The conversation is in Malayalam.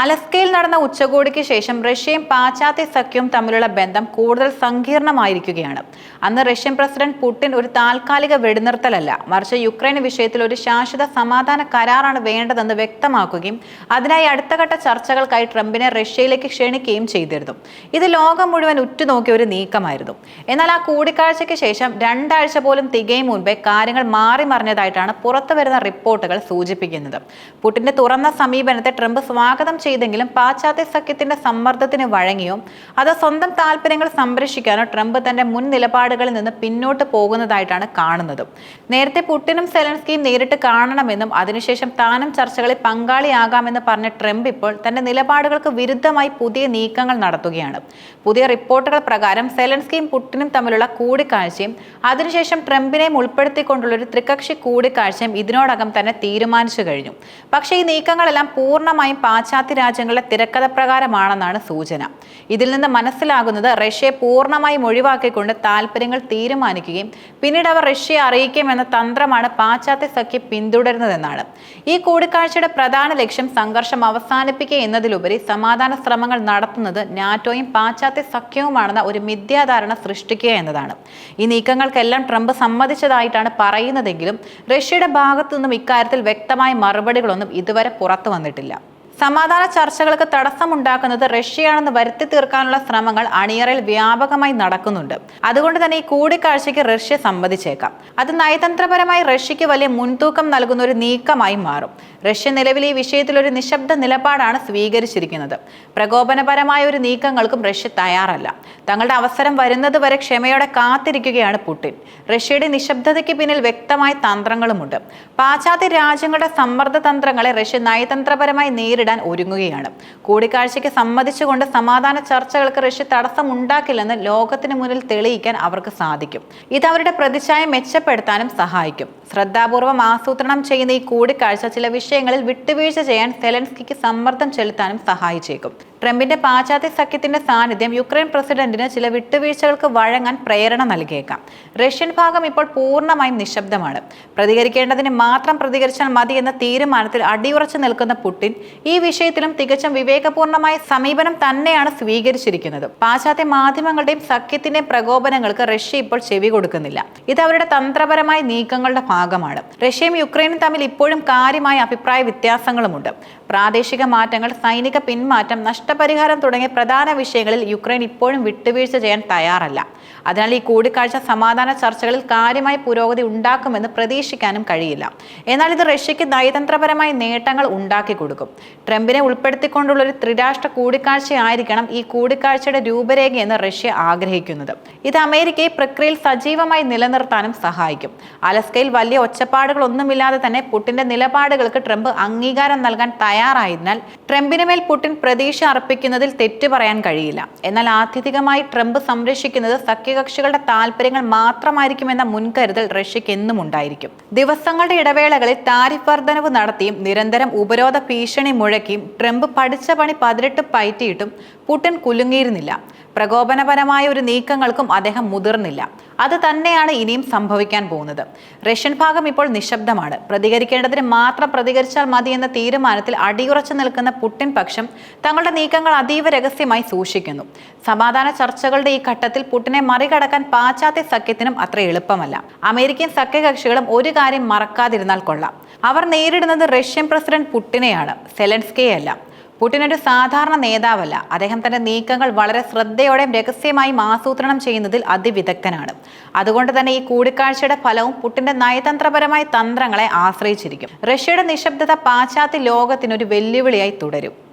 അലസ്കയിൽ നടന്ന ഉച്ചകോടിക്ക് ശേഷം റഷ്യയും പാശ്ചാത്യ സഖ്യവും തമ്മിലുള്ള ബന്ധം കൂടുതൽ സങ്കീർണമായിരിക്കുകയാണ്. അന്ന് റഷ്യൻ പ്രസിഡന്റ് പുടിൻ ഒരു താൽക്കാലിക വെടിനിർത്തലല്ല. മറിച്ച് യുക്രൈൻ വിഷയത്തിൽ ഒരു ശാശ്വത സമാധാന കരാറാണ് വേണ്ടതെന്ന് വ്യക്തമാക്കുകയും അതിനായി അടുത്തഘട്ട ചർച്ചകൾക്കായി ട്രംപിനെ റഷ്യയിലേക്ക് ക്ഷണിക്കുകയും ചെയ്തിരുന്നു. ഇത് ലോകം മുഴുവൻ ഉറ്റുനോക്കിയ ഒരു നീക്കമായിരുന്നു. എന്നാൽ ആ കൂടിക്കാഴ്ചയ്ക്ക് ശേഷം രണ്ടാഴ്ച പോലും തികയും മുൻപേ കാര്യങ്ങൾ മാറി മറിഞ്ഞതായിട്ടാണ് പുറത്തു വരുന്ന റിപ്പോർട്ടുകൾ സൂചിപ്പിക്കുന്നത്. പുടിന്റെ തുറന്ന സമീപനത്തെ ട്രംപ് സ്വാഗതം ചെയ്തെങ്കിലും പാശ്ചാത്യ സഖ്യത്തിന്റെ സമ്മർദ്ദത്തിന് വഴങ്ങിയോ അത് സ്വന്തം താല്പര്യങ്ങൾ സംരക്ഷിക്കാനോ ട്രംപ് തന്റെ മുൻ നിലപാടുകളിൽ നിന്ന് പിന്നോട്ട് പോകുന്നതായിട്ടാണ് കാണുന്നത്. നേരത്തെ പുട്ടിനും സെലൻസ്കിയും നേരിട്ട് കാണണമെന്നും അതിനുശേഷം താനും ചർച്ചകളിൽ പങ്കാളിയാകാമെന്ന് പറഞ്ഞ ട്രംപ് ഇപ്പോൾ തന്റെ നിലപാടുകൾക്ക് വിരുദ്ധമായി പുതിയ നീക്കങ്ങൾ നടത്തുകയാണ്. പുതിയ റിപ്പോർട്ടുകൾ പ്രകാരം സെലൻസ്കിയും പുട്ടിനും തമ്മിലുള്ള കൂടിക്കാഴ്ചയും അതിനുശേഷം ട്രംപിനെയും ഉൾപ്പെടുത്തിക്കൊണ്ടുള്ള ഒരു ത്രികക്ഷി കൂടിക്കാഴ്ചയും ഇതിനോടകം തന്നെ തീരുമാനിച്ചു കഴിഞ്ഞു. പക്ഷേ ഈ നീക്കങ്ങളെല്ലാം പൂർണമായും പാശ്ചാത്യ രാജ്യങ്ങളുടെ തിരക്കഥ പ്രകാരമാണെന്നാണ് സൂചന. ഇതിൽ നിന്ന് മനസ്സിലാകുന്നത് റഷ്യയെ പൂർണമായും ഒഴിവാക്കിക്കൊണ്ട് താല്പര്യങ്ങൾ തീരുമാനിക്കുകയും പിന്നീട് അവർ റഷ്യയെ അറിയിക്കുമെന്ന തന്ത്രമാണ് പാശ്ചാത്യ സഖ്യം പിന്തുടരുന്നതെന്നാണ്. ഈ കൂടിക്കാഴ്ചയുടെ പ്രധാന ലക്ഷ്യം സംഘർഷം അവസാനിപ്പിക്കുക എന്നതിലുപരി സമാധാന ശ്രമങ്ങൾ നടത്തുന്നത് നാറ്റോയും പാശ്ചാത്യ സഖ്യവുമാണെന്ന ഒരു മിഥ്യാധാരണ സൃഷ്ടിക്കുക എന്നതാണ്. ഈ നീക്കങ്ങൾക്കെല്ലാം ട്രംപ് സമ്മതിച്ചതായിട്ടാണ് പറയുന്നതെങ്കിലും റഷ്യയുടെ ഭാഗത്തു നിന്നും ഇക്കാര്യത്തിൽ വ്യക്തമായ മറുപടികളൊന്നും ഇതുവരെ പുറത്തു വന്നിട്ടില്ല. സമാധാന ചർച്ചകൾക്ക് തടസ്സമുണ്ടാക്കുന്നത് റഷ്യയാണെന്ന് വരുത്തി തീർക്കാനുള്ള ശ്രമങ്ങൾ അണിയറയിൽ വ്യാപകമായി നടക്കുന്നുണ്ട്. അതുകൊണ്ട് തന്നെ ഈ കൂടിക്കാഴ്ചയ്ക്ക് റഷ്യ സമ്മതിച്ചേക്കാം. അത് നയതന്ത്രപരമായി റഷ്യയ്ക്ക് വലിയ മുൻതൂക്കം നൽകുന്ന ഒരു നീക്കമായി മാറും. റഷ്യ നിലവിൽ ഈ വിഷയത്തിൽ ഒരു നിശബ്ദ നിലപാടാണ് സ്വീകരിച്ചിരിക്കുന്നത്. പ്രകോപനപരമായ ഒരു നീക്കങ്ങൾക്കും റഷ്യ തയ്യാറല്ല. തങ്ങളുടെ അവസരം വരുന്നത് വരെ ക്ഷമയോടെ കാത്തിരിക്കുകയാണ് പുടിൻ. റഷ്യയുടെ നിശബ്ദതയ്ക്ക് പിന്നിൽ വ്യക്തമായ തന്ത്രങ്ങളുമുണ്ട്. പാശ്ചാത്യ രാജ്യങ്ങളുടെ സമ്മർദ്ദ തന്ത്രങ്ങളെ റഷ്യ നയതന്ത്രപരമായി നേരിടാൻ ഒരുങ്ങുകയാണ്. കൂടിക്കാഴ്ചയ്ക്ക് സമ്മതിച്ചുകൊണ്ട് സമാധാന ചർച്ചകൾക്ക് റഷ്യ തടസ്സമുണ്ടാക്കില്ലെന്ന് ലോകത്തിന് മുന്നിൽ തെളിയിക്കാൻ അവർക്ക് സാധിക്കും. ഇത് അവരുടെ പ്രതിച്ഛായ മെച്ചപ്പെടുത്താനും സഹായിക്കും. ശ്രദ്ധാപൂർവം ആസൂത്രണം ചെയ്യുന്ന ഈ കൂടിക്കാഴ്ച ചില വിഷയങ്ങളിൽ വിട്ടുവീഴ്ച ചെയ്യാൻ സെലൻസ്കിക്ക് സമ്മർദ്ദം ചെലുത്താനും സഹായിച്ചേക്കും. ട്രംപിന്റെ പാശ്ചാത്യ സഖ്യത്തിന്റെ സാന്നിധ്യം യുക്രൈൻ പ്രസിഡന്റിന് ചില വിട്ടുവീഴ്ചകൾക്ക് വഴങ്ങാൻ പ്രേരണ നൽകിയേക്കാം. റഷ്യൻ ഭാഗം ഇപ്പോൾ പൂർണമായും നിശബ്ദമാണ്. പ്രതികരിക്കേണ്ടതിന് മാത്രം പ്രതികരിച്ചാൽ മതി എന്ന തീരുമാനത്തിൽ അടിയുറച്ചു നിൽക്കുന്ന പുടിൻ ഈ വിഷയത്തിലും തികച്ചും വിവേകപൂർണമായ സമീപനം തന്നെയാണ് സ്വീകരിച്ചിരിക്കുന്നത്. പാശ്ചാത്യ മാധ്യമങ്ങളുടെയും സഖ്യത്തിന്റെയും പ്രകോപനങ്ങൾക്ക് റഷ്യ ഇപ്പോൾ ചെവി കൊടുക്കുന്നില്ല. ഇത് അവരുടെ തന്ത്രപരമായ നീക്കങ്ങളുടെ ഭാഗമാണ്. റഷ്യയും യുക്രൈനും തമ്മിൽ ഇപ്പോഴും കാര്യമായ അഭിപ്രായ വ്യത്യാസങ്ങളുമുണ്ട്. പ്രാദേശിക മാറ്റങ്ങൾ സൈനിക പിന്മാറ്റം നഷ്ടപരിഹാരം തുടങ്ങിയ പ്രധാന വിഷയങ്ങളിൽ യുക്രൈൻ ഇപ്പോഴും വിട്ടുവീഴ്ച ചെയ്യാൻ തയ്യാറല്ല. അതിനാൽ ഈ കൂടിക്കാഴ്ച സമാധാന ചർച്ചകളിൽ കാര്യമായ പുരോഗതി ഉണ്ടാക്കുമെന്ന് പ്രതീക്ഷിക്കാനും കഴിയില്ല. എന്നാൽ ഇത് റഷ്യയ്ക്ക് നയതന്ത്രപരമായ നേട്ടങ്ങൾ ഉണ്ടാക്കി കൊടുക്കും. ട്രംപിനെ ഉൾപ്പെടുത്തിക്കൊണ്ടുള്ള ഒരു ത്രിരാഷ്ട്ര കൂടിക്കാഴ്ചയായിരിക്കണം ഈ കൂടിക്കാഴ്ചയുടെ രൂപരേഖയെന്ന് റഷ്യ ആഗ്രഹിക്കുന്നത്. ഇത് അമേരിക്കയെ പ്രക്രിയയിൽ സജീവമായി നിലനിർത്താനും സഹായിക്കും. അലസ്കയിൽ വലിയ ഒച്ചപ്പാടുകളൊന്നുമില്ലാതെ തന്നെ പുട്ടിന്റെ നിലപാടുകൾക്ക് ട്രംപ് അംഗീകാരം നൽകാൻ തയ്യാറായതിനാൽ ട്രംപിന് മേൽ പുടിൻ പ്രതീക്ഷ അർപ്പിക്കുന്നതിൽ തെറ്റ് പറയാൻ കഴിയില്ല. എന്നാൽ ആത്യന്തികമായി ട്രംപ് സംരക്ഷിക്കുന്നത് സഖ്യകക്ഷികളുടെ താല്പര്യങ്ങൾ മാത്രമായിരിക്കുമെന്ന മുൻകരുതൽ റഷ്യക്ക് എന്നും ഉണ്ടായിരിക്കും. ദിവസങ്ങളുടെ ഇടവേളകളിൽ താരിഫ് വർധനവ് നടത്തിയും നിരന്തരം ഉപരോധ ഭീഷണി മുഴക്കിയും ട്രംപ് പഠിച്ച പണി പതിനെട്ട് പയറ്റിയിട്ടും പുടിൻ കുലുങ്ങിയിരുന്നില്ല. പ്രകോപനപരമായ ഒരു നീക്കങ്ങൾക്കും അദ്ദേഹം മുതിർന്നില്ല. അത് തന്നെയാണ് ഇനിയും സംഭവിക്കാൻ പോകുന്നത്. റഷ്യൻ ഭാഗം ഇപ്പോൾ നിശബ്ദമാണ്. പ്രതികരിക്കേണ്ടതിന് മാത്രം പ്രതികരിച്ചാൽ മതി എന്ന തീരുമാനത്തിൽ അടിയുറച്ചു നിൽക്കുന്ന പുട്ടിൻ പക്ഷം തങ്ങളുടെ നീക്കങ്ങൾ അതീവ രഹസ്യമായി സൂക്ഷിക്കുന്നു. സമാധാന ചർച്ചകളുടെ ഈ ഘട്ടത്തിൽ പുട്ടിനെ മറികടക്കാൻ പാശ്ചാത്യ സഖ്യത്തിനും അത്ര എളുപ്പമല്ല. അമേരിക്കൻ സഖ്യകക്ഷികളും ഒരു കാര്യം മറക്കാതിരുന്നാൽ കൊള്ളാം. അവർ നേരിടുന്നത് റഷ്യൻ പ്രസിഡന്റ് പുട്ടിനെയാണ് സെലൻസ്കെയല്ല. പുടിൻ ഒരു സാധാരണ നേതാവല്ല. അദ്ദേഹം തന്റെ നീക്കങ്ങൾ വളരെ ശ്രദ്ധയോടെയും രഹസ്യമായും ആസൂത്രണം ചെയ്യുന്നതിൽ അതിവിദഗ്ധനാണ്. അതുകൊണ്ട് തന്നെ ഈ കൂടിക്കാഴ്ചയുടെ ഫലവും പുട്ടിന്റെ നയതന്ത്രപരമായ തന്ത്രങ്ങളെ ആശ്രയിച്ചിരിക്കും. റഷ്യയുടെ നിശബ്ദത പാശ്ചാത്യ ലോകത്തിനൊരു വെല്ലുവിളിയായി തുടരും.